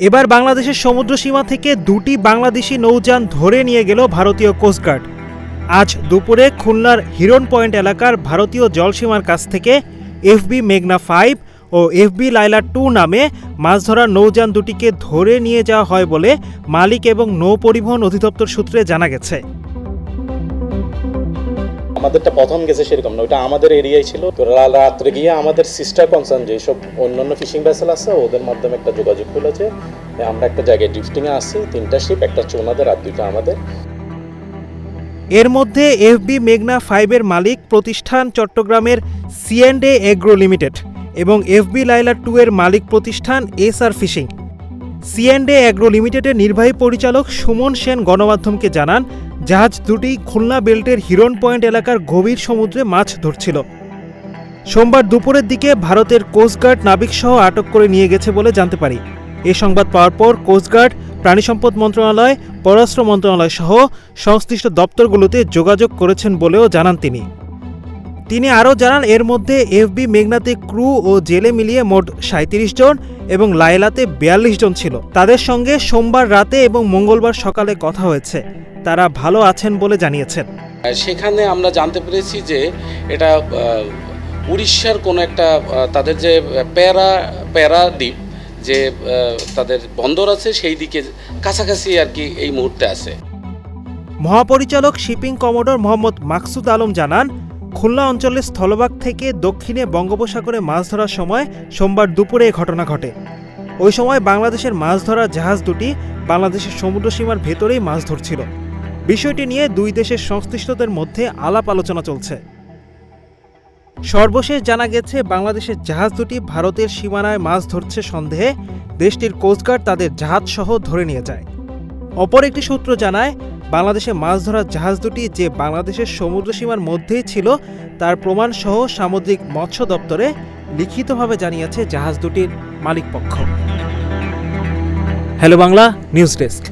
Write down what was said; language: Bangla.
এবার বাংলাদেশের সমুদ্র সীমা থেকে দুটি বাংলাদেশি নৌযান ধরে নিয়ে গেল ভারতীয় কোস্টগার্ড আজ দুপুরে খুলনার হিরন পয়েন্ট এলাকার ভারতীয় জলসীমার কাছ থেকে এফবি মেঘনা ফাইভ ও এফবি লাইলা টু নামে মাছ ধরার নৌযান দুটিকে ধরে নিয়ে যাওয়া হয় বলে মালিক এবং নৌ পরিবহন অধিদপ্তর সূত্রে জানা গেছে। আমাদেরটা প্রথম গেছে সেরকম না ওটা আমাদের এরিয়ায় ছিল। তো রাত্রে গিয়ে আমাদের সিস্টার কনসার্ন যেসব অন্যান্য ফিশিং ভেসেল আছে, ওদের মাধ্যমে একটা যোগাযোগ খুলেছে আমরা একটা জায়গায় ড্রিফটিংয়ে আসছি তিনটা শিপ একটা হচ্ছে ওনাদের আর দুইটা আমাদের। এর মধ্যে এফবি মেঘনা ফাইভের মালিক প্রতিষ্ঠান চট্টগ্রামের সিএন্ডে এগ্রো লিমিটেড এবং এফবি লাইলা টু এর মালিক প্রতিষ্ঠান এস আর ফিশিং সিএন্ডে অ্যাগ্রো লিমিটেডের নির্বাহী পরিচালক সুমন সেন গণমাধ্যমকে জানান, জাহাজ দুটি খুলনা বেল্টের হিরন পয়েন্ট এলাকার গভীর সমুদ্রে মাছ ধরছিল। সোমবার দুপুরের দিকে ভারতের কোস্টগার্ড নাবিকসহ আটক করে নিয়ে গেছে বলে জানতে পারি। এ সংবাদ পাওয়ার পর কোস্টগার্ড প্রাণী সম্পদ মন্ত্রণালয়, পররাষ্ট্র মন্ত্রণালয় সহ সংশ্লিষ্ট দপ্তরগুলোতে যোগাযোগ করেছেন বলেও জানান তিনি। তিনি আরও জানান এর মধ্যে এফবি মেঘনাতে ক্রু ও জেলে মিলিয়ে মোট সাঁত্রিশ জন এবং লায়লাতে বিয়াল্লিশ জন ছিল। তাদের সঙ্গে সোমবার রাতে এবং মঙ্গলবার সকালে কথা হয়েছে। তারা ভালো আছেন বলে জানিয়েছেন। সেখানে আমরা জানতে পেরেছি যে এটা উড়িষ্যার কোনো একটা তাদের যে প্যারা প্যারা দ্বীপ যে তাদের বন্দর আছে সেই দিকে কাছাকাছি আর কি এই মুহূর্তে আছে। মহাপরিচালক শিপিং কমোডর মোহাম্মদ মাকসুদ আলম জানান খুলনা অঞ্চলের স্থলভাগ থেকে দক্ষিণে বঙ্গোপসাগরে মাছ ধরার সময় সোমবার দুপুরে এ ঘটনা ঘটে। ওই সময় বাংলাদেশের মাছ ধরা জাহাজ দুটি বাংলাদেশের সমুদ্র সীমার ভেতরেই মাছ ধরছিল। বিষয়টি নিয়ে দুই দেশের সংশ্লিষ্টদের মধ্যে আলাপ আলোচনা চলছে। সর্বশেষ জানা গেছে, বাংলাদেশের জাহাজ দুটি ভারতের সীমানায় মাছ ধরছে সন্দেহে দেশটির কোস্টগার্ড তাদের জাহাজসহ ধরে নিয়ে যায়। অপর একটি সূত্র জানায় বাংলাদেশে মাছ ধরার জাহাজ দুটি যে বাংলাদেশের সমুদ্র সীমার মধ্যেই ছিল, তার প্রমাণ সহ সামুদ্রিক মৎস্য দপ্তরে লিখিতভাবে জানিয়েছে জাহাজ দুটির মালিকপক্ষ। Hello Bangla news desk